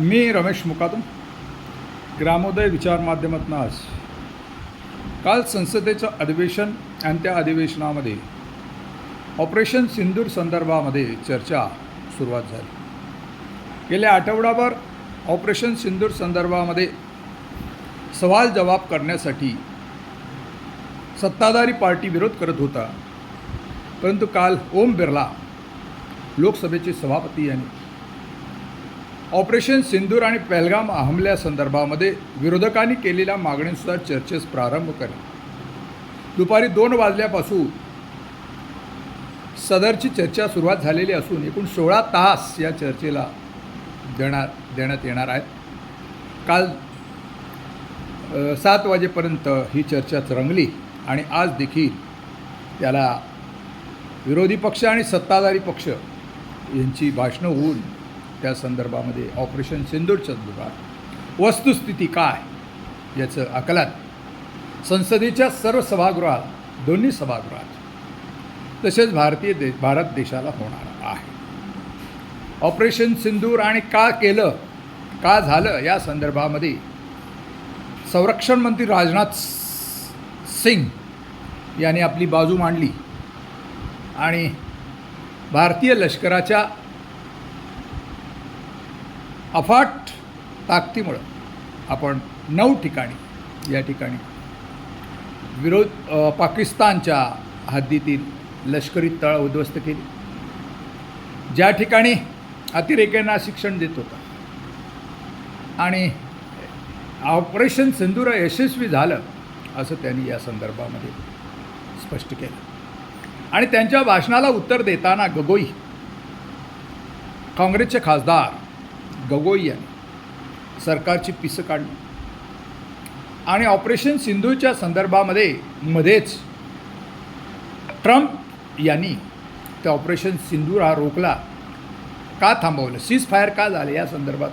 मी रमेश मुकादम ग्रामोदय विचार माध्यमातून आज. काल संसदेचं अधिवेशन आणि त्या अधिवेशनामध्ये ऑपरेशन सिंदूर संदर्भामध्ये चर्चा सुरुवात झाली. गेल्या आठवडाभर ऑपरेशन सिंदूर संदर्भामध्ये सवाल जवाब करण्यासाठी सत्ताधारी पार्टी विरोध करत होता परंतु काल ओम बिर्ला लोकसभेचे सभापती यांनी ऑपरेशन सिंदूर आणि पहलगाम हमल्यासंदर्भामध्ये विरोधकांनी केलेल्या मागणीनुसार चर्चेस प्रारंभ करेल दुपारी दोन वाजल्यापासून सदरची चर्चा सुरुवात झालेली असून एकूण सोळा तास या चर्चेला देणार देण्यात येणार आहेत. काल सात वाजेपर्यंत ही चर्चा रंगली आणि आज देखील त्याला विरोधी पक्ष आणि सत्ताधारी पक्ष यांची भाषणं होऊन त्या संदर्भामध्ये ऑपरेशन सिंदूरच्या संदर्भात वस्तुस्थिती काय? याचं आकलन. संसदेच्या सर्व सभागृहात दोन्ही सभागृहात. तसेच भारतीय दे भारत देशाला होणार आहे. ऑपरेशन सिंदूर आणि का केलं का झालं या संदर्भामध्ये संरक्षण मंत्री राजनाथ सिंग यांनी आपली बाजू मांडली. आणि भारतीय लष्कराच्या अफाट ताकदीमुळं आपण नऊ ठिकाणी या ठिकाणी विरोध पाकिस्तानच्या हद्दीतील लष्करी तळ उद्ध्वस्त केली. ज्या ठिकाणी अतिरेक्यांना शिक्षण देत होता आणि ऑपरेशन सिंधूर यशस्वी झालं असं त्यांनी या संदर्भामध्ये स्पष्ट केलं. आणि त्यांच्या भाषणाला उत्तर देताना गगोई काँग्रेसचे खासदार गगोई यांनी सरकारची पिसं काढली. आणि ऑपरेशन सिंधूच्या संदर्भामध्ये मध्येच ट्रम्प यांनी ते ऑपरेशन सिंधूर हा रोखला. का थांबवलं? सीज फायर का झाले या संदर्भात?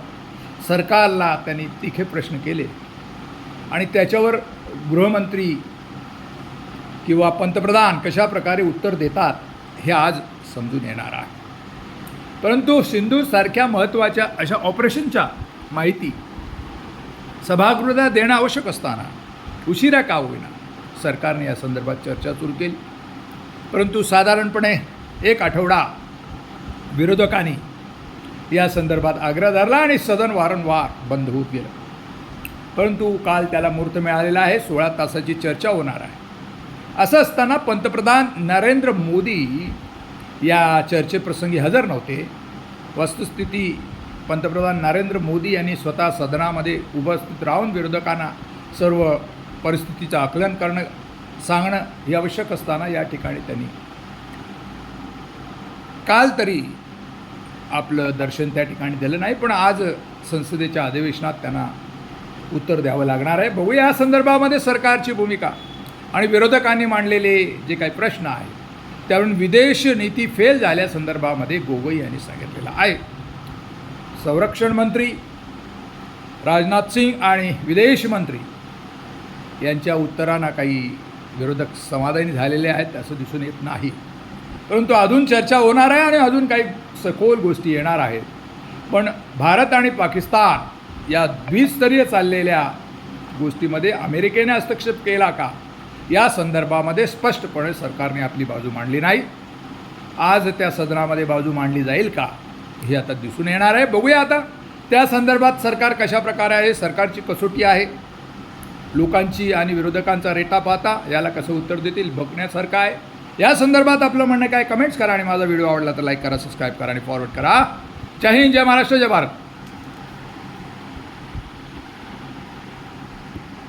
सरकारला त्यांनी तिखे प्रश्न केले. आणि त्याच्यावर गृहमंत्री किंवा पंतप्रधान कशा प्रकारे उत्तर देतात हे आज समजून येणार आहे. परंतु सिंधूसारख्या महत्त्वाच्या अशा ऑपरेशनच्या माहिती सभागृहात देणं आवश्यक असताना उशिरा का होईना सरकारने या संदर्भात चर्चा सुरू केली. परंतु साधारणपणे एक आठवडा विरोधकांनी या संदर्भात आग्रह धरला आणि सदन वारंवार बंद होत गेलं परंतु काल त्याला मुहूर्त मिळालेला आहे सोळा तासाची चर्चा होणार आहे. असं असताना पंतप्रधान नरेंद्र मोदी या चर्चेप्रसंगी हजर नव्हते. वस्तुस्थिती पंतप्रधान नरेंद्र मोदी यांनी स्वतः सदनामध्ये उपस्थित राहून विरोधकांना सर्व परिस्थितीचं आकलन करणं सांगणं हे आवश्यक असताना या ठिकाणी त्यांनी काल तरी आपलं दर्शन त्या ठिकाणी दिलं नाही पण आज संसदेच्या अधिवेशनात त्यांना उत्तर द्यावं लागणार आहे. बघूया या संदर्भामध्ये सरकारची भूमिका. आणि विरोधकांनी मांडलेले जे काही प्रश्न आहेत त्यावरून विदेश नीती फेल झाल्या संदर्भामध्ये गोगोई यांनी सांगितलेलं आहे. संरक्षण मंत्री राजनाथ सिंग आणि विदेश मंत्री यांच्या उत्तरांना काही विरोधक समाधानी झालेले आहेत असं दिसून येत नाही. परंतु अजून चर्चा होणार आहे आणि अजून काही सखोल गोष्टी येणार आहेत. पण भारत आणि पाकिस्तान या द्विस्तरीय चाललेल्या गोष्टीमध्ये अमेरिकेने हस्तक्षेप केला का? या संदर्भामध्ये स्पष्टपणे सरकारने आपली बाजू मांडली नाही. आज त्या सदनामध्ये बाजू मांडली जाईल का हे आता दिसून येणार आहे. बघूया आता. त्या संदर्भात सरकार कशा प्रकारे आहे सरकारची कसोटी आहे? लोकांची आणि विरोधकांचा रेटा पाहता याला कसं उत्तर देतील बघण्यासारखं आहे. या संदर्भात आपलं म्हणणं काय कमेंट्स करा आणि माझा व्हिडिओ आवडला तर लाईक करा सबस्क्राईब करा आणि फॉरवर्ड करा. जय हिंद जय महाराष्ट्र जय भारत.